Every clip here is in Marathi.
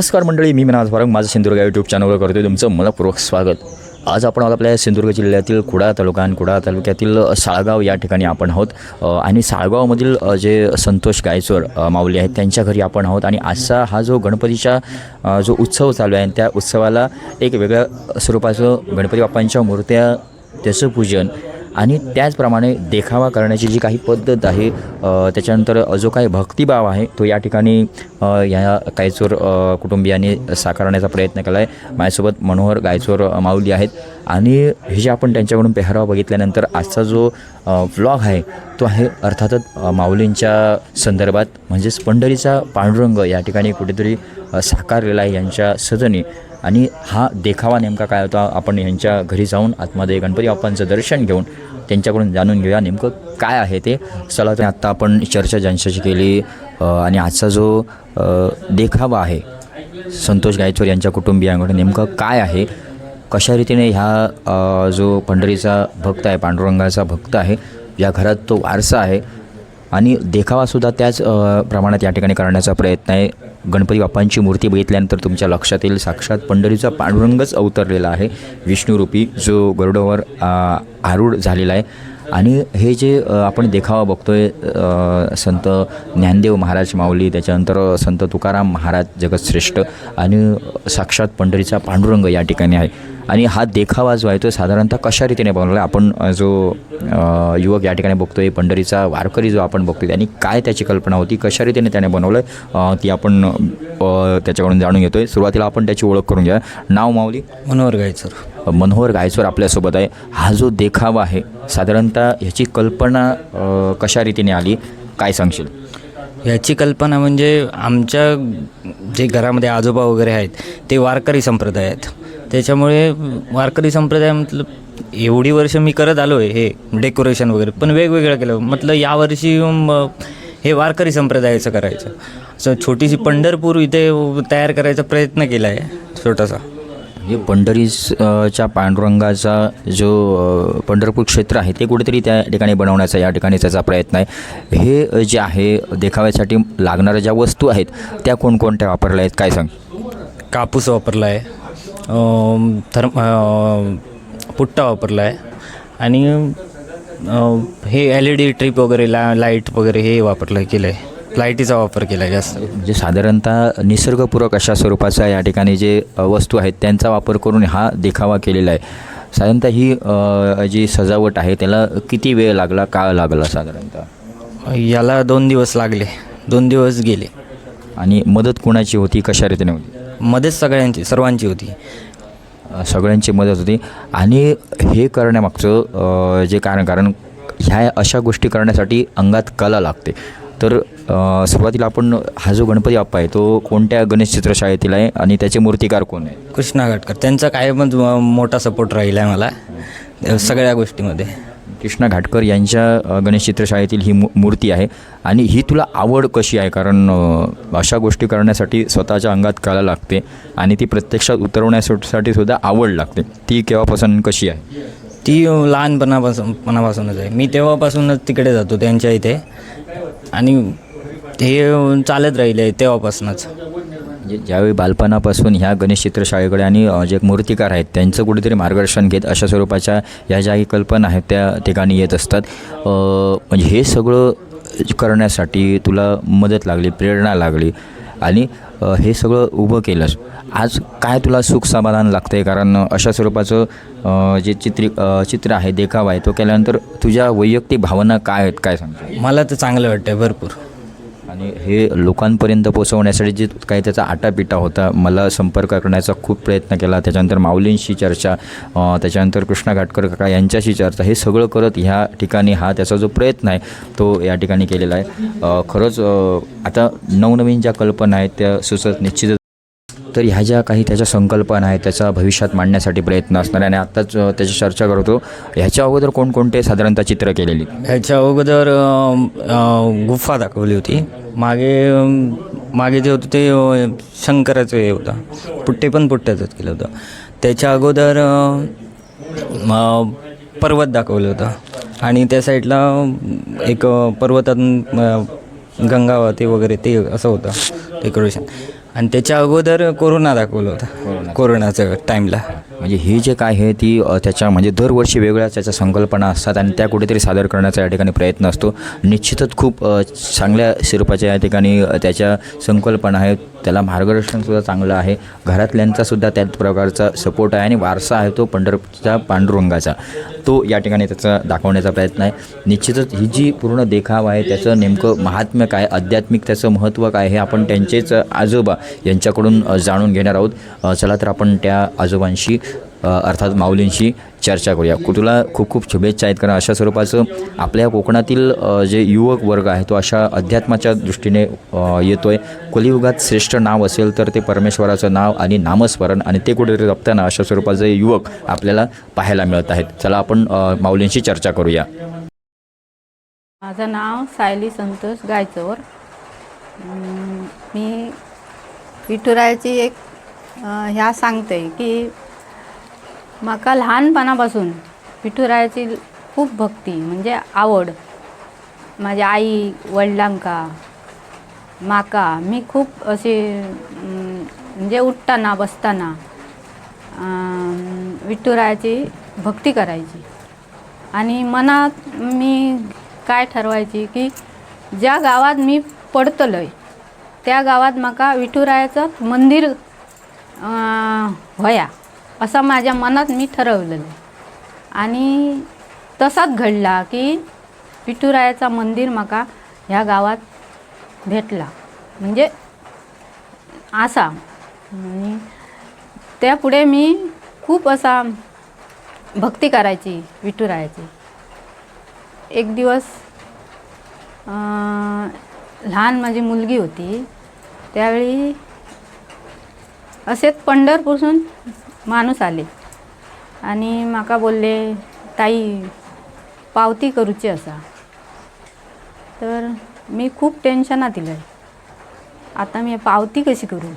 नमस्कार मंडळी मी मिनाज फारंग माझं सिंधुदुर्ग यूट्यूब चॅनलवर करतो तुमचं मनपूर्वक स्वागत. आज आपण आपल्या सिंधुदुर्ग जिल्ह्यातील कुडा तालुका आणि कुडा तालुक्यातील साळगाव या ठिकाणी आपण आहोत. आणि साळगावमधील जे संतोष गायचोर माऊली आहेत त्यांच्या घरी आपण आहोत. आणि आजचा हा जो गणपतीचा जो उत्सव चालू आहे त्या उत्सवाला एक वेगळ्या स्वरूपाचं गणपती बाप्पांच्या मूर्त्या त्याचं पूजन आणि त्याचप्रमाणे देखावा करण्याची जी काही पद्धत आहे त्याच्यानंतर जो काही भक्तिभाव आहे तो या ठिकाणी या गायचोर कुटुंबियांनी साकारण्याचा प्रयत्न केला आहे माझ्यासोबत मनोहर गायचोर माऊली आहेत. आणि हे जे आपण त्यांच्याकडून पेहराव बघितल्यानंतर आजचा जो व्लॉग आहे तो आहे अर्थातच माऊलींच्या संदर्भात म्हणजेच पंढरीचा पांडुरंग या ठिकाणी कुठेतरी साकारलेला आहे यांच्या सजनी. आणि हा देखावा नेमका काय होता आपण यांच्या घरी जाऊन आतमध्ये गणपती बाप्पांचं दर्शन घेऊन त्यांच्याकडून जाणून घेऊया नेमकं काय आहे ते. चला तर आत्ता आपण चर्चा ज्यांच्याशी केली आणि आजचा जो देखावा आहे संतोष गायचोर यांच्या कुटुंबियांकडे नेमकं काय आहे कशा रीतीने ह्या जो पंढरीचा भक्त आहे पांडुरंगाचा भक्त आहे या घरात तो वारसा आहे आणि देखावासुद्धा त्याच प्रमाणात या ठिकाणी करण्याचा प्रयत्न आहे. गणपती बाप्पांची मूर्ती बघितल्यानंतर तुमच्या लक्षात येईल साक्षात पंढरीचा पांडुरंगच अवतरलेला आहे. विष्णुरूपी जो गरुडावर आरूढ झालेला आहे. आणि हे जे आपण देखावा बघतोय संत ज्ञानदेव महाराज माऊली त्याच्यानंतर संत तुकाराम महाराज जगतश्रेष्ठ आणि साक्षात पंढरीचा पांडुरंग या ठिकाणी आहे. आणि हा देखावा जो आहे तो साधारणतः कशा रीतीने बनवला? आहे आपण जो युवक या ठिकाणी बघतोय पंढरीचा वारकरी जो आपण बघतोय त्यांनी काय त्याची कल्पना होती? कशा रीतीने त्याने बनवलं आहे ती आपण त्याच्याकडून जाणून घेतोय. सुरुवातीला आपण त्याची ओळख करून घ्या. नाव माऊली? मनोहर गायचर मनोहर गायचवर आपल्यासोबत आहे. हा जो देखावा आहे साधारणतः ह्याची कल्पना कशा रीतीने आली? काय सांगशील? ह्याची कल्पना म्हणजे आमच्या जे घरामध्ये आजोबा वगैरे आहेत ते वारकरी संप्रदाय आहेत. त्याच्यामुळे वारकरी संप्रदाय मतलब एवढी वर्ष मी करत आलो आहे हे डेकोरेशन वगैरे पण वेगवेगळं केलं. म्हटलं यावर्षी हे वारकरी संप्रदायाचं करायचं. असं छोटीशी पंढरपूर इथे तयार करायचा प्रयत्न केला आहे छोटासा. हे पंढरीच्या पांडुरंगाचा जो पंढरपूर क्षेत्र आहे ते कुठेतरी त्या ठिकाणी बनवण्याचा या ठिकाणी त्याचा प्रयत्न आहे. हे जे आहे देखाव्यासाठी लागणाऱ्या ज्या वस्तू आहेत त्या कोणकोणत्या वापरल्या आहेत? काय सांग? कापूस वापरला आहे थर्म पुट्टा वापरला आहे आणि हे एल ई डी ट्रिप वगैरे ला लाइट वगैरे हे वापरलं केलं आहे लाईटीचा वापर केला जास्त. म्हणजे साधारणतः निसर्गपूरक अशा स्वरूपाचा या ठिकाणी जे वस्तू आहेत त्यांचा वापर करून हा देखावा केलेला आहे. साधारणतः ही जी सजावट आहे त्याला किती वेळ लागला काळ लागला साधारणतः? याला दोन दिवस लागले. दोन दिवस गेले. आणि मदत कोणाची होती कशा रीतीने होती? मध्येच सगळ्यांची सर्वांची होती. सगळ्यांची मदत होती. आणि हे करण्यामागचं जे कारण कारण ह्या अशा गोष्टी करण्यासाठी अंगात कला लागते. तर सुरुवातीला आपण हा जो गणपती बाप्पा आहे तो कोणत्या गणेश चित्रशाळेतील आहे आणि त्याचे मूर्तिकार कोण आहे? कृष्णा घाटकर त्यांचा काय पण मोठा सपोर्ट राहिला आहे मला सगळ्या गोष्टीमध्ये. कृष्णा घाटकर यांच्या गणेश चित्रशाळेतील ही मू मूर्ती आहे आणि ही तुला आवड कशी आहे? कारण अशा गोष्टी करण्यासाठी स्वतःच्या अंगात कला लागते आणि ती प्रत्यक्षात उतरवण्यासाठी सुद्धा आवड लागते. ती केव्हापासून कशी आहे? ती लहानपणापासून पणापासूनच आहे. मी तेव्हापासूनच तिकडे जातो त्यांच्या इथे. आणि हे चालत राहिले तेव्हापासूनच. म्हणजे ज्यावेळी बालपणापासून ह्या गणेश चित्रशाळेकडे आणि जे मूर्तिकार आहेत त्यांचं कुठेतरी मार्गदर्शन घेत अशा स्वरूपाच्या या ज्याही कल्पना आहेत त्या ठिकाणी येत असतात. म्हणजे हे सगळं करण्यासाठी तुला मदत लागली प्रेरणा लागली आणि हे सगळं उभं केलंस. आज काय तुला सुख समाधान लागतं आहे कारण अशा स्वरूपाचं जे चित्री चित्र आहे देखावा आहे तो केल्यानंतर तुझ्या वैयक्तिक भावना काय आहेत? काय सांगतो मला तर चांगलं वाटतं आहे भरपूर. आणि हे लोकांपर्यंत पोचवण्यासाठी जे काही त्याचा आटापिटा होता मला संपर्क करण्याचा खूप प्रयत्न केला. त्याच्यानंतर माऊलींशी चर्चा त्याच्यानंतर कृष्णा घाटकर काका यांच्याशी चर्चा हे सगळं करत ह्या ठिकाणी हा त्याचा जो प्रयत्न आहे तो या ठिकाणी केलेला आहे. खरंच आता नवनवीन ज्या कल्पना आहेत त्या सुचत निश्चितच तर ह्या ज्या काही त्याच्या संकल्पना आहेत त्याचा भविष्यात मांडण्यासाठी प्रयत्न असणार आणि आत्ताच त्याची चर्चा करतो ह्याच्या अगोदर कोणकोणते साधारणतः चित्र केलेली? ह्याच्या अगोदर गुफा दाखवली होती. मागे मागे जे होतं ते शंकराचं हे होतं. पुट्टे पण पुट्ट्याचंच केलं होतं. त्याच्या अगोदर पर्वत दाखवलं होतं. आणि त्या साईडला एक पर्वतातून अं, गंगा वाहते वगैरे ते असं होतं डेकोरेशन आणि त्याच्या अगोदर कोरोना दाखवलं होतं. कोरोनाचं टाईमला म्हणजे ही जे काय आहे ती त्याच्या म्हणजे दरवर्षी वेगळ्या त्याच्या संकल्पना असतात आणि त्या कुठेतरी सादर करण्याचा या ठिकाणी प्रयत्न असतो. निश्चितच खूप चांगल्या स्वरूपाच्या या ठिकाणी त्याच्या संकल्पना आहेत. त्याला मार्गदर्शनसुद्धा चांगलं आहे. घरातल्यांचासुद्धा त्या त्याच प्रकारचा सपोर्ट आहे आणि वारसा आहे तो पंढरपूरच्या पांडुरंगाचा. तो या ठिकाणी त्याचा दाखवण्याचा प्रयत्न आहे. निश्चितच ही जी पूर्ण देखाव आहे त्याचं नेमकं महात्म्य काय आध्यात्मिक त्याचं महत्त्व काय हे आपण त्यांचेच आजोबा यांच्याकडून जाणून घेणार आहोत. चला तर आपण त्या आजोबांशी अर्थात माऊलींशी चर्चा करूया. कु- तुला खूप खूप शुभेच्छा आहेत. कारण अशा स्वरूपाचं आपल्या कोकणातील जे युवक वर्ग आहे तो अशा अध्यात्माच्या दृष्टीने येतो आहे कलियुगात श्रेष्ठ नाव असेल तर ते परमेश्वराचं नाव आणि नामस्मरण आणि ते कुठेतरी जपताना अशा स्वरूपाचे युवक आपल्याला पाहायला मिळत आहेत. चला आपण माऊलींशी चर्चा करूया. माझं नाव सायली संतोष गायचोर. मी विठुरायाची एक ह्या सांगते की म्हाका लहानपणापासून विठुरायाची खूप भक्ती म्हणजे आवड. माझ्या आई वडिलांका माका मी खूप अशी म्हणजे उठताना बसताना विठुरायाची भक्ती करायची. आणि मनात मी काय ठरवायची की ज्या गावात मी पडतलोय त्या गावात म्हाका विठुरायाचं मंदिर व्हया. असं माझ्या मनात मी ठरवलेलं आणि तसाच घडला की विठुरायाचा मंदिर म्हाका ह्या गावात भेटला. म्हणजे असा आणि त्यापुढे मी खूप असा भक्ती करायची विठुरायाची एक दिवस लहान माझी मुलगी होती. त्यावेळी असेच पंढरपूरसून माणूस आले. आणि म्हाका बोलले ताई पावती करूची असा. तर मी खूप टेन्शनात दिलं आता मी पावती कशी करू?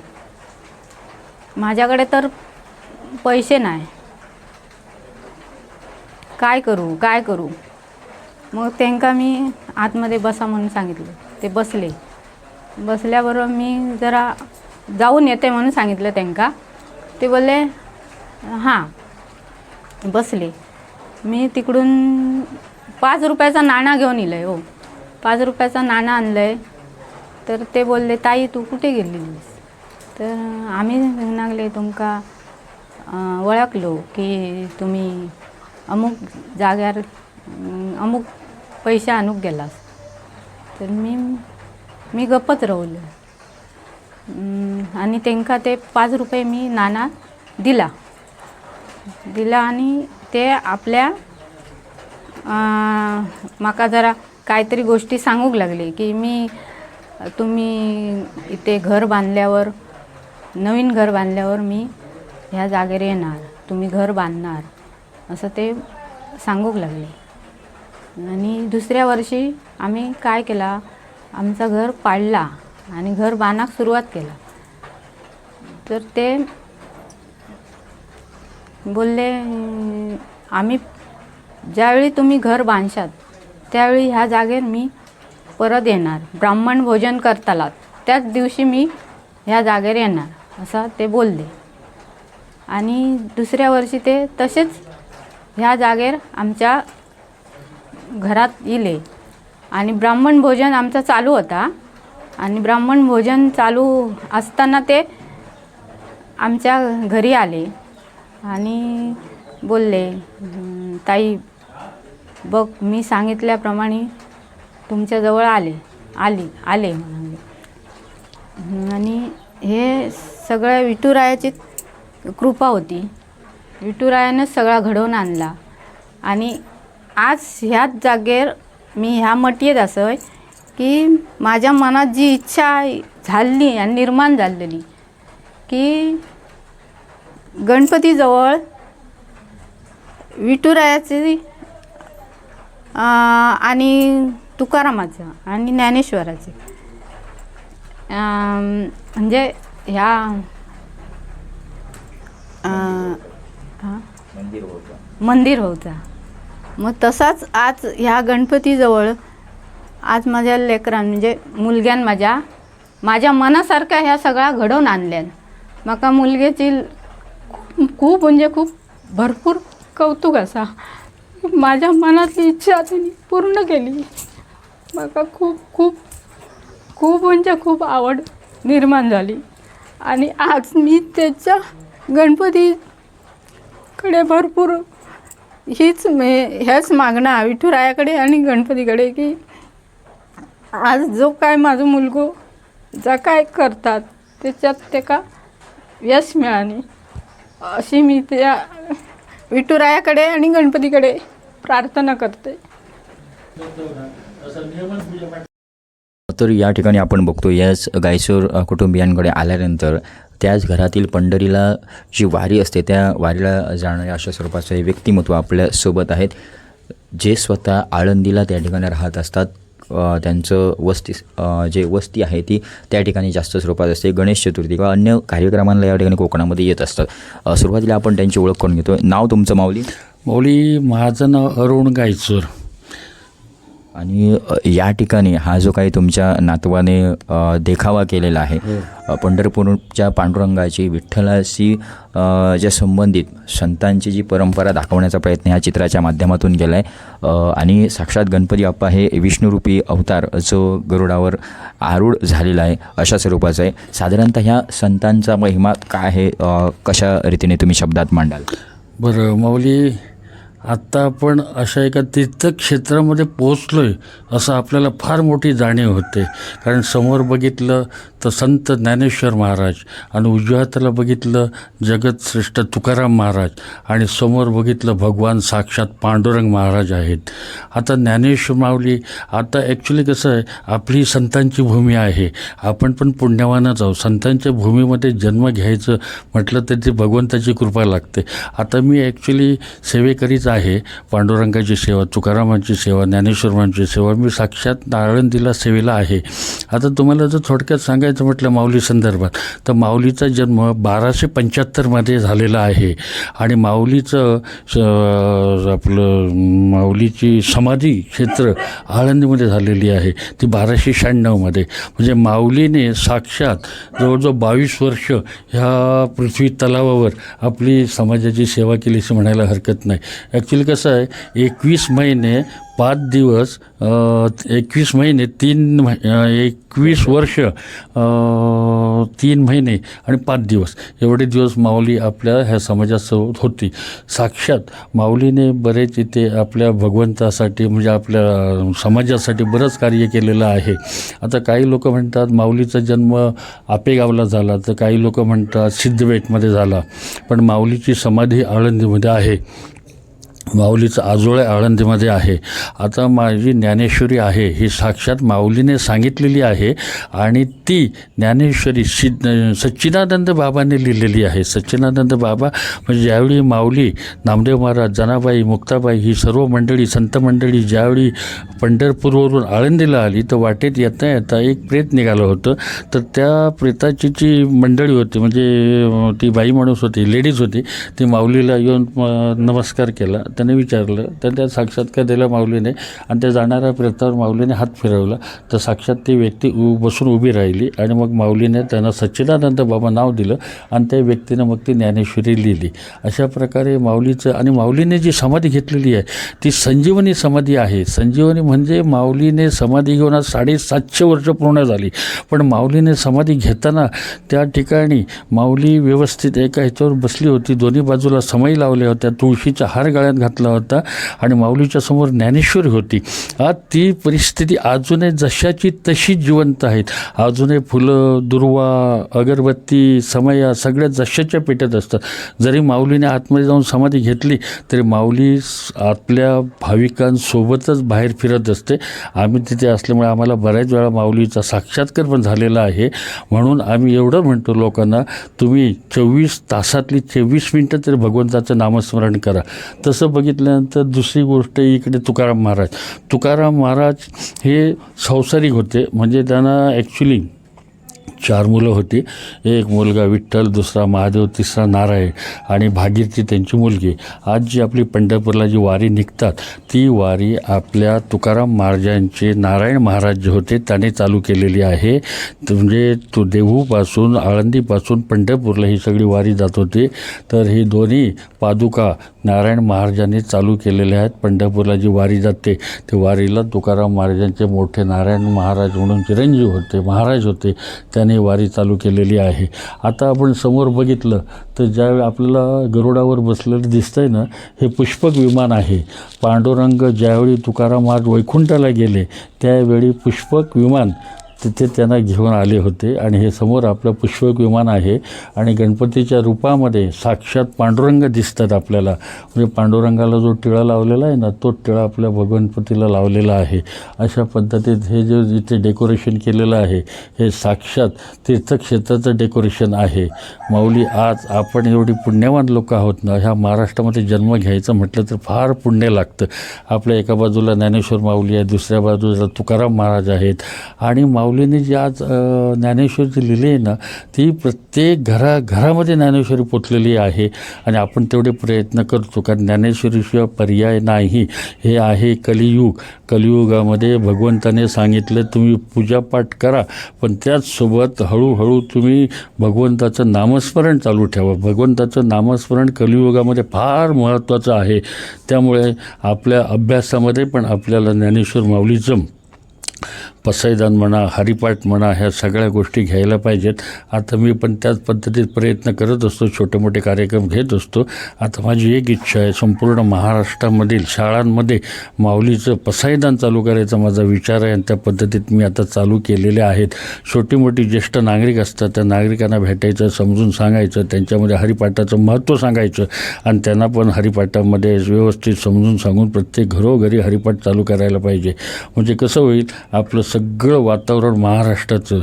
माझ्याकडे तर पैसे नाही. काय करू काय करू? मग त्यांका मी आतमध्ये बसा म्हणून सांगितलं. ते बसले. बसल्याबरोबर मी जरा जाऊन येते म्हणून सांगितलं त्यांका. ते बोलले हां. बसले. मी तिकडून पाच रुपयाचा नाणा घेऊन येलं आहे हो. पाच रुपयाचा नाणा आणलं आहे तर ते बोलले ताई तू कुठे गेलेलीस तर आम्ही लागले तुमका वळखलो की तुम्ही अमुक जाग्यार अमुक पैसे आणूक गेलास. तर मी मी गप्पच रावलं. आणि त्यांका ते पाच रुपये मी नाणा दिला. दिला आणि ते आपल्या माका जरा काहीतरी गोष्टी सांगूक लागले की मी तुम्ही इथे घर बांधल्यावर नवीन घर बांधल्यावर मी ह्या जागेवर येणार तुम्ही घर बांधणार असं ते सांगूक लागले. आणि दुसऱ्या वर्षी आम्ही काय केला आमचं घर पाडला आणि घर बांधाक सुरुवात केला. तर ते बोलले आम्ही ज्यावेळी तुम्ही घर बांधशात त्यावेळी ह्या जागेवर मी परत येणार. ब्राह्मण भोजन करतालात. त्याच दिवशी मी ह्या जागेवर येणार. असं ते बोलले. आणि दुसऱ्या वर्षी ते तसेच ह्या जागेवर आमच्या घरात येले आणि ब्राह्मण भोजन आमचा चालू होता. आणि ब्राह्मण भोजन चालू असताना ते आमच्या घरी आले. आणि बोलले ताई बघ मी सांगितल्याप्रमाणे तुमच्याजवळ आले आली आले म्हणाले. आणि हे सगळ्या विठुरायाची कृपा होती. विठुरायानंच सगळा घडवून आणला. आणि आज ह्याच जागेवर मी ह्या मटयेत असं की माझ्या मनात जी इच्छा झाली आणि निर्माण झालेली की गणपतीजवळ विठुरायाची आणि तुकारामाचं आणि ज्ञानेश्वराचे. म्हणजे ह्या? मंदिर होता. मग तसाच आज ह्या गणपतीजवळ आज माझ्या लेकरां म्हणजे मुलग्यान माझ्या माझ्या मनासारख्या ह्या सगळ्या घडवून आणल्यान म्हाका मुलगेची खूप- म्हणजे खूप भरपूर कौतुक असा. माझ्या मनातली इच्छा त्यांनी पूर्ण केली. म्हाका खूप खूप खूप म्हणजे खूप आवड निर्माण झाली. आणि आज मी त्याच्या गणपतीकडे भरपूर हीच मे ह्याच मागणं विठुरायाकडे आणि गणपतीकडे की आज जो काय माझं मुलगो जा काय करतात त्याच्यात तेका यश मिळाली. अशी मी त्या विठुरायाकडे आणि गणपतीकडे प्रार्थना करते. तर या ठिकाणी आपण बघतो याच गायसूर कुटुंबियांकडे आल्यानंतर त्याच घरातील पंढरीला जी वारी असते त्या वारीला जाणाऱ्या अशा स्वरूपाचं हे व्यक्तिमत्व आपल्यासोबत आहेत. जे स्वतः आळंदीला त्या ठिकाणी राहत असतात त्यांचं वस्ती जे वस्ती आहे ती त्या ठिकाणी जास्त स्वरूपात असते. गणेश चतुर्थी किंवा अन्य कार्यक्रमांना या ठिकाणी कोकणामध्ये येत असतात सुरुवातीला आपण त्यांची ओळख करून घेतो नाव तुमचं माऊली? माऊली माझं नाव अरुण गायचूर. आणि या ठिकाणी हा जो काही तुमच्या नातवाने देखावा केलेला आहे अ, पंढरपूरच्या पांडुरंगाची विठ्ठलाशी ज्या संबंधित संतांची जी परंपरा दाखवण्याचा प्रयत्न ह्या चित्राच्या माध्यमातून केला आहे आणि साक्षात गणपती बाप्पा हे विष्णुरूपी अवतार जो गरुडावर आरूढ झालेला आहे अशा स्वरूपाचा आहे. साधारणतः ह्या संतांचा महिमा काय आहे? कशा रीतीने तुम्ही शब्दात मांडाल? बरं माऊली आत्ता आपण अशा एका तीर्थक्षेत्रामध्ये पोचलो आहे असं आपल्याला फार मोठी जाणीव होते. कारण समोर बघितलं तर संत ज्ञानेश्वर महाराज आणि उजव्या हाताला बघितलं जगतश्रेष्ठ तुकाराम महाराज आणि समोर बघितलं भगवान साक्षात पांडुरंग महाराज आहेत. आता ज्ञानेश्वर माऊली आता ॲक्च्युली कसं आहे आपली संतांची भूमी आहे. आपण पण पुण्यवानच आहोत. संतांच्या भूमीमध्ये जन्म घ्यायचं म्हटलं तर ती भगवंताची कृपा लागते. आता मी ॲक्च्युली सेवेकरीचा आहे. पांडुरंगाची सेवा तुकारामांची सेवा ज्ञानेश्वरांची सेवा मी साक्षात आळंदीला सेवेला आहे. आता तुम्हाला जर थोडक्यात सांगायचं म्हटलं माऊली संदर्भात तर माऊलीचा जन्म बाराशे पंच्याहत्तरमध्ये झालेला आहे. आणि माऊलीचं स- आपलं माऊलीची समाधी क्षेत्र आळंदीमध्ये झालेली आहे. ती बाराशे शहाण्णवमध्ये म्हणजे माऊलीने साक्षात जवळजवळ बावीस वर्ष ह्या पृथ्वी तलावावर आपली समाजाची सेवा केली असं म्हणायला हरकत नाही. ॲक्च्युली कसं आहे एकवीस महिने पाच दिवस एकवीस महिने तीन एकवीस वर्ष तीन महिने आणि पाच दिवस. एवढे दिवस माऊली आपल्या ह्या समाजासोबत होती. साक्षात माऊलीने बरेच इथे आपल्या भगवंतासाठी म्हणजे आपल्या समाजासाठी बरंच कार्य केलेलं आहे. आता काही लोक म्हणतात माऊलीचा जन्म आपेगावला झाला तर काही लोक म्हणतात सिद्धबेटमध्ये झाला. पण माऊलीची समाधी आळंदीमध्ये आहे. माऊलीचं आजोळे आळंदीमध्ये आहे. आता माझी ज्ञानेश्वरी आहे ही साक्षात माऊलीने सांगितलेली आहे आणि ती ज्ञानेश्वरी सिद्ध सच्चिदानंद बाबाने लिहिलेली आहे. सच्चिदानंद बाबा म्हणजे ज्यावेळी माऊली नामदेव महाराज जनाबाई मुक्ताबाई ही सर्व मंडळी संत मंडळी ज्यावेळी पंढरपूरवरून आळंदीला आली तर वाटेत येता येता एक प्रेत निघालं होतं. तर त्या प्रेताची जी मंडळी होती म्हणजे ती बाई माणूस होती लेडीज होती ती माऊलीला येऊन नमस्कार केला. त्याने विचारलं तर त्या साक्षात्कार दिला माऊलीने आणि त्या जाणाऱ्या प्रेतावर माऊलीने हात फिरवला. तर साक्षात ती व्यक्ती उ बसून उभी राहिली आणि मग माऊलीने त्यांना सच्चिदानंद बाबा नाव दिलं आणि त्या व्यक्तीनं मग ती ज्ञानेश्वरी लिहिली. अशा प्रकारे माऊलीचं आणि माऊलीने जी समाधी घेतलेली आहे ती संजीवनी समाधी आहे. संजीवनी म्हणजे माऊलीने समाधी घेऊन आज साडेसातशे वर्ष पूर्ण झाली. पण माऊलीने समाधी घेताना त्या ठिकाणी माऊली व्यवस्थित एका ह्याच्यावर बसली होती. दोन्ही बाजूला समई लावल्या होत्या. तुळशीचा हार गाळ्यात घातला होता आणि माऊलीच्या समोर ज्ञानेश्वरी होती. आज ती परिस्थिती अजूनही जशाची तशी जिवंत आहेत. अजूनही फुलं दुर्वा अगरबत्ती समया सगळ्या जशाच्या पेटत असतात. जरी माऊलीने आतमध्ये जाऊन समाधी घेतली तरी माऊली आपल्या भाविकांसोबतच बाहेर फिरत असते. आम्ही तिथे असल्यामुळे आम्हाला बऱ्याच वेळा माऊलीचा साक्षात्कार पण झालेला आहे. म्हणून आम्ही एवढं म्हणतो लोकांना तुम्ही चोवीस तासातली चोवीस मिनटं तरी भगवंताचं नामस्मरण करा. तसं बघितल्यानंतर दुसरी गोष्ट इकडे तुकाराम महाराज. तुकाराम महाराज हे संसारिक होते. म्हणजे त्यांना ॲक्च्युली चार मुलं होती. एक मुलगा विठ्ठल दुसरा महादेव तिसरा नारायण आणि भागीरथी त्यांची मुलगी. आज जी आपली पंढरपूरला जी वारी निघतात ती वारी आपल्या तुकाराम महाराजांचे नारायण महाराज जे होते त्याने चालू केलेली आहे. म्हणजे तो देहूपासून आळंदीपासून पंढरपूरला ही सगळी वारी जात होती. तर ही दोन्ही पादुका नारायण महाराजांनी चालू केलेले आहेत. पंढरपूरला जी वारी जाते ते वारीला तुकाराम महाराजांचे मोठे नारायण महाराज म्हणून चिरंजीव होते महाराज होते. त्याने वारी चालू केलेली आहे. आता आपण समोर बघितलं तर ज्यावेळी आपल्याला गरुडावर बसलेलं दिसतंय ना हे पुष्पक विमान आहे. पांडुरंग ज्यावेळी तुकाराम महाराज वैकुंठाला गेले त्यावेळी पुष्पक विमान तिथे त्यांना घेऊन आले होते आणि हे समोर आपलं पुष्पक विमान आहे आणि गणपतीच्या रूपामध्ये साक्षात पांडुरंग दिसतात आपल्याला. म्हणजे पांडुरंगाला जो टिळा लावलेला आहे ना तो टिळा आपल्या भगवानपतीला लावलेला आहे. अशा पद्धतीत हे जे इथे डेकोरेशन केलेलं आहे हे साक्षात तीर्थक्षेत्राचं डेकोरेशन आहे. माऊली आज आपण एवढी पुण्यवान लोक आहोत ना ह्या महाराष्ट्रामध्ये जन्म घ्यायचं म्हटलं तर फार पुण्य लागतं. आपल्या एका बाजूला ज्ञानेश्वर माऊली आहे दुसऱ्या बाजूला तुकाराम महाराज आहेत. आणि माऊलीने जी आज ज्ञानेश्वरची लिहिली आहे ना ती प्रत्येक घरा घरामध्ये ज्ञानेश्वरी पोचलेली आहे आणि आपण तेवढे प्रयत्न करतो. कारण ज्ञानेश्वरीशिवाय पर्याय नाही. हे आहे कलियुग. कलियुगामध्ये भगवंताने सांगितलं तुम्ही पूजापाठ करा पण त्याचसोबत हळूहळू तुम्ही भगवंताचं नामस्मरण चालू ठेवा. भगवंताचं नामस्मरण कलियुगामध्ये फार महत्त्वाचं आहे. त्यामुळे आपल्या अभ्यासामध्ये पण आपल्याला ज्ञानेश्वर माऊलीचं पसैदान म्हणा हरिपाठ म्हणा ह्या सगळ्या गोष्टी घ्यायला पाहिजेत. आता मी पण त्याच पद्धतीत प्रयत्न करत असतो छोटे मोठे कार्यक्रम घेत असतो. आता माझी एक इच्छा आहे संपूर्ण महाराष्ट्रामधील शाळांमध्ये माऊलीचं पसायदान चालू करायचा माझा विचार आहे आणि त्या पद्धतीत मी आता चालू केलेले आहेत. छोटी मोठी ज्येष्ठ नागरिक असतात त्या नागरिकांना भेटायचं समजून सांगायचं त्यांच्यामध्ये हरिपाठाचं महत्त्व सांगायचं आणि त्यांना पण हरिपाठामध्ये व्यवस्थित समजून सांगून प्रत्येक घरोघरी हरिपाठ चालू करायला पाहिजे. म्हणजे कसं होईल आपलं सगळं वातावरण महाराष्ट्राचं.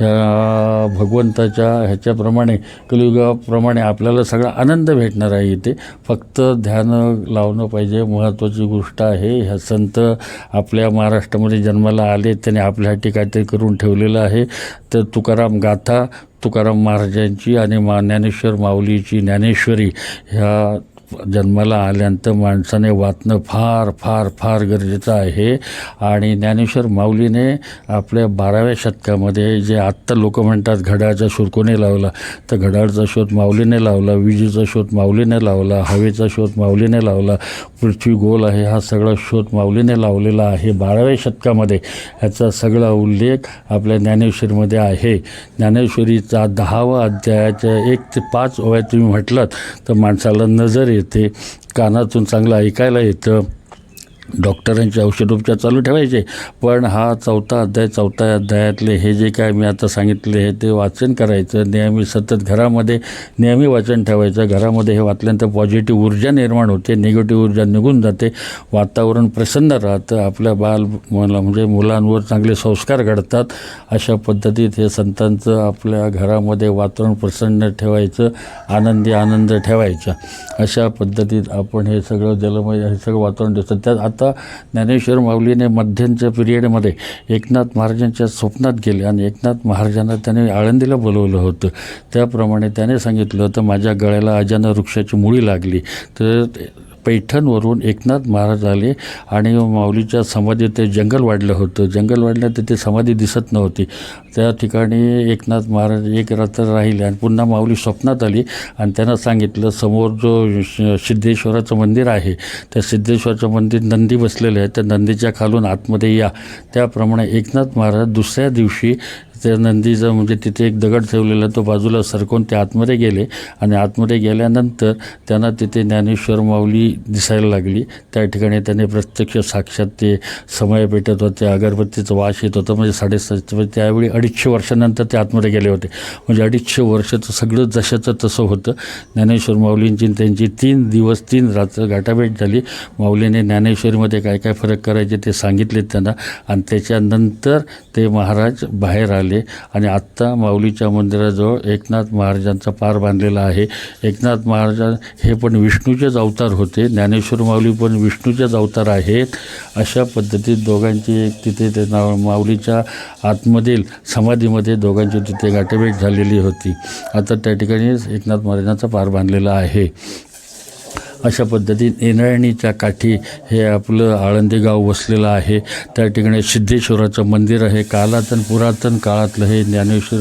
ह्या भगवंताच्या ह्याच्याप्रमाणे कलियुगाप्रमाणे आपल्याला सगळा आनंद भेटणार आहे इथे. फक्त ध्यान लावणं पाहिजे महत्त्वाची गोष्ट आहे. ह्या संत आपल्या महाराष्ट्रामध्ये जन्माला आले त्याने आपल्यासाठी काहीतरी करून ठेवलेलं आहे. तर तुकाराम गाथा तुकाराम महाराजांची आणि मा ज्ञानेश्वर माऊलीची ज्ञानेश्वरी ह्या जन्माला आल्यानंतर माणसाने वाचणं फार फार फार गरजेचं आहे. आणि ज्ञानेश्वर माऊलीने आपल्या बाराव्या शतकामध्ये जे आत्ता लोक म्हणतात घड्याळचा शोध कोणी लावला? तर घड्याळचा शोध माऊलीने लावला विजेचा शोध माऊलीने लावला हवेचा शोध माऊलीने लावला पृथ्वी गोल आहे हा सगळा शोध माऊलीने लावलेला आहे. बाराव्या शतकामध्ये ह्याचा सगळा उल्लेख आपल्या ज्ञानेश्वरीमध्ये आहे. ज्ञानेश्वरीचा दहावा अध्यायाच्या एक ते पाच ओव्यात तुम्ही म्हटलात तर माणसाला नजर येते कानातून चांगलं ऐकायला येतं. डॉक्टरांचे औषधोपचार चालू ठेवायचे. पण हा चौथा अध्याय चौथ्या अध्यायातले हे जे काय मी आता सांगितले हे ते वाचन करायचं. नेहमी सतत घरामध्ये नेहमी वाचन ठेवायचं. घरामध्ये हे वाचल्यानंतर पॉझिटिव्ह ऊर्जा निर्माण होते. निगेटिव्ह ऊर्जा निघून जाते. वातावरण प्रसन्न राहतं. आपल्या बाल मला म्हणजे मुलांवर चांगले संस्कार घडतात. अशा पद्धतीत हे संतांचं आपल्या घरामध्ये वातावरण प्रसन्न ठेवायचं. आनंदी आनंद ठेवायचा. अशा पद्धतीत आपण हे सगळं जलमय हे सगळं वातावरण दिसतं त्यात आता ज्ञानेश्वर माऊलीने मध्यंच्या पिरियडमध्ये एकनाथ महाराजांच्या स्वप्नात गेले आणि एकनाथ महाराजांना त्याने आळंदीला बोलवलं होतं. त्याप्रमाणे त्याने सांगितलं होतं माझ्या गळ्याला अजानं वृक्षाची मुळी लागली. तर पैठणवरून एकनाथ महाराज आले आणि माऊलीच्या समाधीत ते जंगल वाढलं होतं. जंगल वाढलं तिथे समाधी दिसत नव्हती. त्या ठिकाणी एकनाथ महाराज एक रात्र राहिले आणि पुन्हा माऊली स्वप्नात आली आणि त्यांना सांगितलं समोर जो सिद्धेश्वराचं मंदिर आहे त्या सिद्धेश्वराचं मंदिर नंदी बसलेलं आहे. त्या नंदीच्या खालून आतमध्ये या. त्याप्रमाणे एकनाथ महाराज दुसऱ्या दिवशी त्या नंदीचं म्हणजे तिथे एक दगड ठेवलेला तो बाजूला सरकवून ते आतमध्ये गेले. आणि आतमध्ये गेल्यानंतर त्यांना तिथे ज्ञानेश्वर माऊली दिसायला लागली. त्या ठिकाणी त्याने प्रत्यक्ष साक्षात ते समय पेटत होते अगरबत्तीचं वास येत होतं. म्हणजे साडेसात म्हणजे त्यावेळी अडीचशे वर्षानंतर ते आतमध्ये गेले होते. म्हणजे अडीचशे वर्षाचं सगळं जशाचं तसं होतं. ज्ञानेश्वर माऊलींची त्यांची तीन दिवस तीन रात्र गाठाभेट झाली. माऊलीने ज्ञानेश्वरीमध्ये काय काय फरक करायचे ते सांगितले त्यांना. आणि त्याच्यानंतर ते महाराज बाहेर आले. आले आणि आत्ता माऊलीच्या मंदिराजवळ एकनाथ महाराजांचा पार बांधलेला आहे. एकनाथ महाराज हे पण विष्णूचेच अवतार होते. ज्ञानेश्वर माऊली पण विष्णूचेच अवतार आहेत. अशा पद्धतीत दोघांची एक तिथे ते नाव माऊलीच्या आतमधील समाधीमध्ये दोघांची तिथे गाठभेट झालेली होती. आता त्या ठिकाणी एकनाथ महाराजांचा पार बांधलेला आहे. अशा पद्धतीने इंद्रायणीच्या काठी हे आपलं आळंदी गाव वसलेलं आहे. त्या ठिकाणी सिद्धेश्वराचं मंदिर आहे. कालातन पुरातन काळातलं हे ज्ञानेश्वर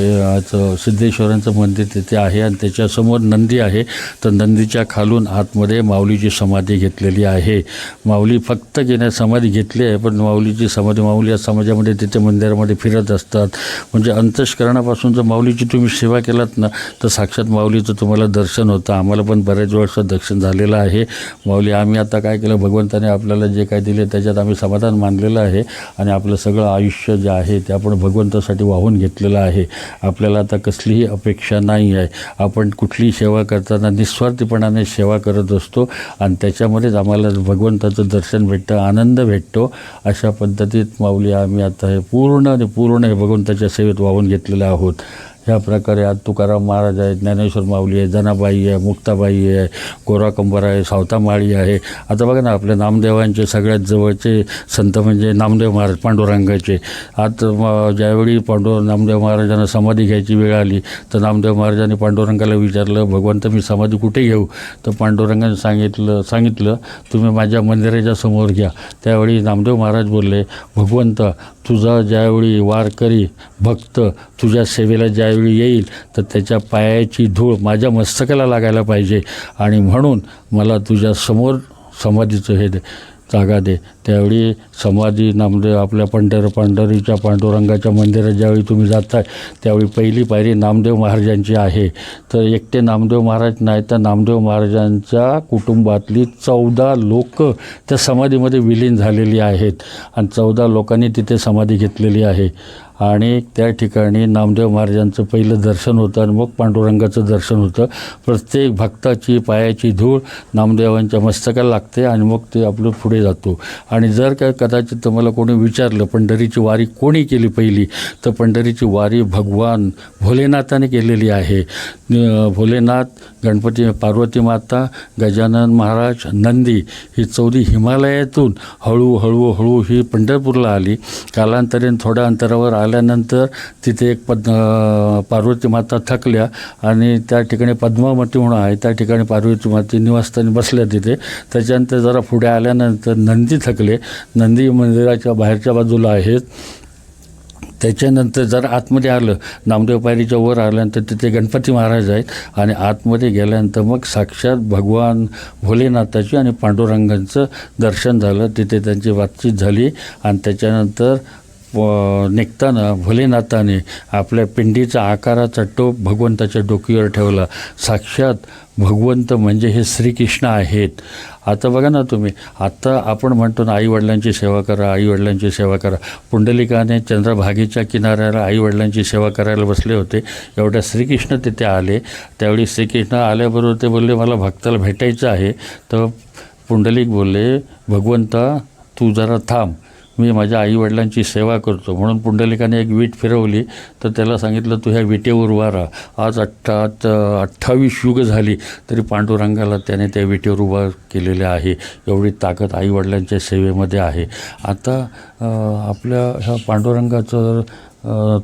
याचं सिद्धेश्वरांचं मंदिर तिथे आहे आणि त्याच्यासमोर नंदी आहे. तर नंदीच्या खालून आतमध्ये माऊलीची समाधी घेतलेली आहे. माऊली फक्त घेण्या समाधी घेतली आहे पण माऊलीची समाधी माऊली या समाजामध्ये तिथे मंदिरामध्ये फिरत असतात. म्हणजे अंतष्करणापासून जर माऊलीची तुम्ही सेवा केलात ना तर साक्षात माऊलीचं तुम्हाला दर्शन होतं. आम्हाला पण बऱ्याच वर्ष दर्शन झालेलं आहे. माऊली आम्ही आता काय केलं? भगवंताने आपल्याला जे काय दिले त्याच्यात आम्ही समाधान मानलेलं आहे आणि आपलं सगळं आयुष्य जे आहे ते आपण भगवंतासाठी वाहून घेतलेलं आहे. आपल्याला आता कसलीही अपेक्षा नाही आहे. आपण कुठलीही सेवा करताना निस्वार्थीपणाने सेवा करत असतो आणि त्याच्यामध्येच आम्हाला भगवंताचं दर्शन भेटतं आनंद भेटतो. अशा पद्धतीत माऊली आम्ही आता हे पूर्ण आणि पूर्ण हे भगवंताच्या सेवेत वाहून घेतलेलं आहोत. ह्या प्रकारे आज तुकाराम महाराज आहे ज्ञानेश्वर माऊली आहे जनाबाई आहे मुक्ताबाई आहे गोराकंबर आहे सावतामाळी आहे. आता बघा ना आपल्या नामदेवांचे सगळ्यात जवळचे संत म्हणजे नामदेव महाराज पांडुरंगाचे. आता ज्यावेळी पांडुर नामदेव महाराजांना समाधी घ्यायची वेळ आली तर नामदेव महाराजांनी पांडुरंगाला विचारलं भगवंत मी समाधी कुठे घेऊ? तर पांडुरंगाने सांगितलं सांगितलं तुम्ही माझ्या मंदिराच्या समोर घ्या. त्यावेळी नामदेव महाराज बोलले भगवंत तुझा ज्यावेळी वारकरी भक्त तुझ्या सेवेला ज्यावेळी येईल तर त्याच्या पायाची धूळ माझ्या मस्तकाला लागायला पाहिजे. आणि म्हणून मला तुझ्या समोर समाधीचं हे दे जागा दे. त्यावेळी समाधी नामदेव आपल्या पंढर पांढरीच्या पांडुरंगाच्या मंदिरात ज्यावेळी तुम्ही जाताय त्यावेळी पहिली पायरी नामदेव महाराजांची आहे. तर एकटे नामदेव महाराज नाही तर नामदेव महाराजांच्या कुटुंबातली चौदा लोक त्या समाधीमध्ये विलीन झालेली आहेत. आणि चौदा लोकांनी तिथे समाधी घेतलेली आहे. आणि त्या ठिकाणी नामदेव महाराजांचं पहिलं दर्शन होतं आणि मग पांडुरंगाचं दर्शन होतं. प्रत्येक भक्ताची पायाची धूळ नामदेवांच्या मस्तकाला लागते आणि मग ते आपलं पुढे जातो. आणि जर काय कदाचित तुम्हाला कोणी विचारलं पंढरीची वारी कोणी केली पहिली? तर पंढरीची वारी भगवान भोलेनाथाने केलेली आहे. भोलेनाथ गणपती पार्वती माता गजानन महाराज नंदी ही चौदी हिमालयातून हळूहळू हळू ही पंढरपूरला आली. कालांतरीन थोड्या अंतरावर आल्यानंतर तिथे एक पद पार्वती माता थकल्या आणि त्या ठिकाणी पद्मावती म्हणून आहे त्या ठिकाणी पार्वती माती निवासस्थानी बसल्या तिथे. त्याच्यानंतर जरा पुढे आल्यानंतर नंदी थकले. नंदी मंदिराच्या बाहेरच्या बाजूला आहेत. त्याच्यानंतर जर आतमध्ये आलं. नामदेव पायरीच्या वर आल्यानंतर तिथे गणपती महाराज आहेत आणि आतमध्ये गेल्यानंतर मग साक्षात भगवान भोलेनाथाची आणि पांडुरंगांचं दर्शन झालं. तिथे त्यांची बातचीत झाली आणि त्याच्यानंतर व- निघताना भोलेनाथाने आपल्या पिंडीचा आकाराचा टोप भगवंताच्या डोकीवर ठेवला. साक्षात भगवंत म्हणजे हे श्रीकृष्ण आहेत. आता बघा ना तुम्ही आता आपण म्हणतो ना आईवडिलांची सेवा करा आईवडिलांची सेवा करा. पुंडलिकाने चंद्रभागेच्या किनाऱ्याला आईवडिलांची सेवा करायला बसले होते. एवढ्या श्रीकृष्ण तिथे आले. त्यावेळी श्रीकृष्ण आल्याबरोबर ते बोलले मला भक्ताला भेटायचं आहे. तर पुंडलिक बोलले भगवंता तू जरा थांब. मी माझ्या आईवडिलांची सेवा करतो. म्हणून पुंडलिकाने एक वीट फिरवली. तर त्याला सांगितलं तू ह्या विटेवर उभा राहा आज अठ्ठा अठ्ठावीस युग झाली तरी पांडुरंगाला त्याने त्या विटेवर उभा केलेले आहे. एवढी ताकद आईवडिलांच्या सेवेमध्ये आहे. आता आपल्या ह्या पांडुरंगाचं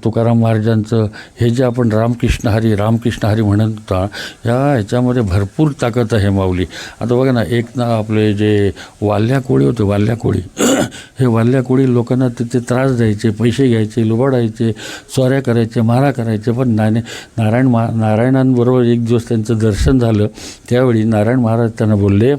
तुकाराम महाराजांचं हे जे आपण रामकृष्ण हरी रामकृष्ण हरी म्हणत होता ह्या ह्याच्यामध्ये भरपूर ताकद आहे माऊली. आता बघा ना एक ना आपले जे वाल्ल्या कोळी होते वाल्ल्या कोळी हे वाल्ल्या कोळी लोकांना तिथे त्रास द्यायचे पैसे घ्यायचे लुबाडायचे चोऱ्या करायचे मारा करायचे पण नाणे नारायण मा नारायणांबरोबर एक दिवस त्यांचं दर्शन झालं त्यावेळी नारायण महाराज त्यांना बोलले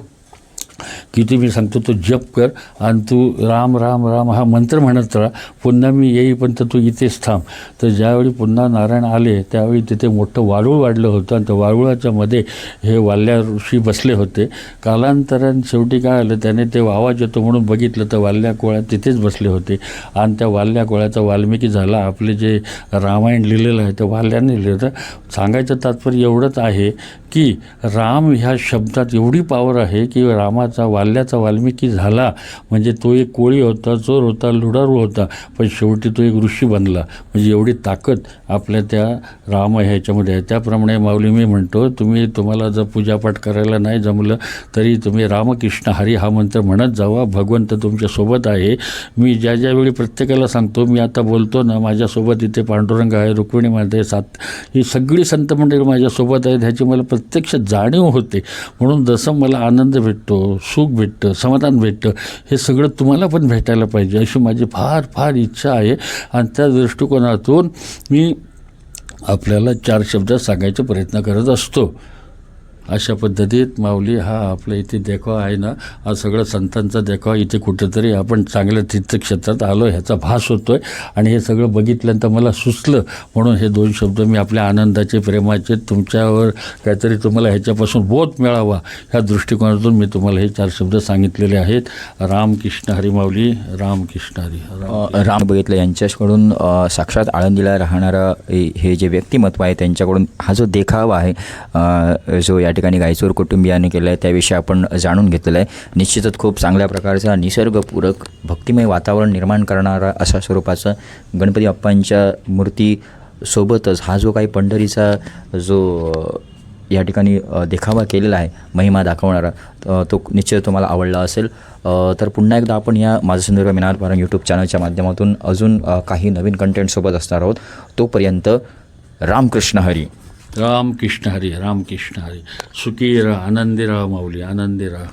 किती मी सांगतो तो जप कर आणि तू राम राम राम हा मंत्र म्हणत राहा. पुन्हा मी येईपर्यंत तू इथेच थांब. तर ज्यावेळी पुन्हा नारायण आले त्यावेळी तिथे मोठं वाळूळ वाढलं होतं आणि त्या वाळूळाच्या मध्ये हे वाल्या ऋषी बसले होते. कालांतरान शेवटी काय आलं त्याने ते आवाज येतो म्हणून बघितलं तर वाल्या कोळ्या तिथेच बसले होते. आणि त्या वाल्या कोळ्याचा वाल्मिकी झाला. आपले जे रामायण लिहिलेलं आहे ते वाल्याने लिहिलं तर सांगायचं तात्पर्य एवढंच आहे की राम ह्या शब्दात एवढी पावर आहे की रामा रामाचा वाल्याचा वाल्मिकी झाला. म्हणजे तो एक कोळी होता चोर होता लुडारू होता पण शेवटी तो एक ऋषी बनला. म्हणजे एवढी ताकद आपल्या त्या राम ह्याच्यामध्ये आहे. त्याप्रमाणे माऊली मी म्हणतो तुम्ही तुम्हाला जर पूजापाठ करायला नाही जमलं तरी तुम्ही रामकृष्ण हरी हा मंत्र म्हणत जावा. भगवंत तुमच्यासोबत आहे. मी ज्या ज्यावेळी प्रत्येकाला सांगतो मी आता बोलतो ना माझ्यासोबत इथे पांडुरंग आहे रुक्मिणी माते सात ही सगळी संत मंडळी माझ्यासोबत आहेत ह्याची मला प्रत्यक्ष जाणीव होते. म्हणून जसं मला आनंद भेटतो सुख भेटतं समाधान भेटतं हे सगळं तुम्हाला पण भेटायला पाहिजे अशी माझी फार फार इच्छा आहे. आणि त्या दृष्टिकोनातून मी आपल्याला चार शब्द सांगायचा प्रयत्न करत असतो. अशा पद्धतीत माऊली हा आपल्या इथे देखावा आहे ना हा सगळं संतांचा देखावा इथे कुठेतरी आपण चांगल्या तीर्थक्षेत्रात आलो ह्याचा भास होतो आहे आणि हे सगळं बघितल्यानंतर मला सुचलं म्हणून हे दोन शब्द मी आपल्या आनंदाचे प्रेमाचे तुमच्यावर काहीतरी तुम्हाला ह्याच्यापासून बोध मिळावा ह्या दृष्टिकोनातून मी तुम्हाला हे चार शब्द सांगितलेले आहेत. रामकृष्ण हरी माऊली रामकृष्ण हरी. राम बघितलं यांच्याकडून साक्षात आळंदीला राहणारा हे जे व्यक्तिमत्व आहे त्यांच्याकडून हा जो देखावा आहे जो या ठिकाणी गायचोर कुटुंबियांनी केलं आहे त्याविषयी आपण जाणून घेतलेलं आहे निश्चितच खूप चांगल्या प्रकारचा निसर्गपूरक भक्तिमय वातावरण निर्माण करणारा अशा स्वरूपाचं गणपती बाप्पांच्या मूर्ती सोबतच हा जो काही पंढरीचा जो या ठिकाणी देखावा केलेला आहे महिमा दाखवणारा तो निश्चित तुम्हाला आवडला असेल. तर पुन्हा एकदा आपण या माझं संदर्भ मिनार पारंग यूट्यूब चॅनलच्या माध्यमातून अजून काही नवीन कंटेंटसोबत असणार आहोत. तोपर्यंत रामकृष्ण हरी. रामकृष्ण हरी रामकृष्ण हरी. सुखी राहा आनंदी राहा माऊली आनंदी राहा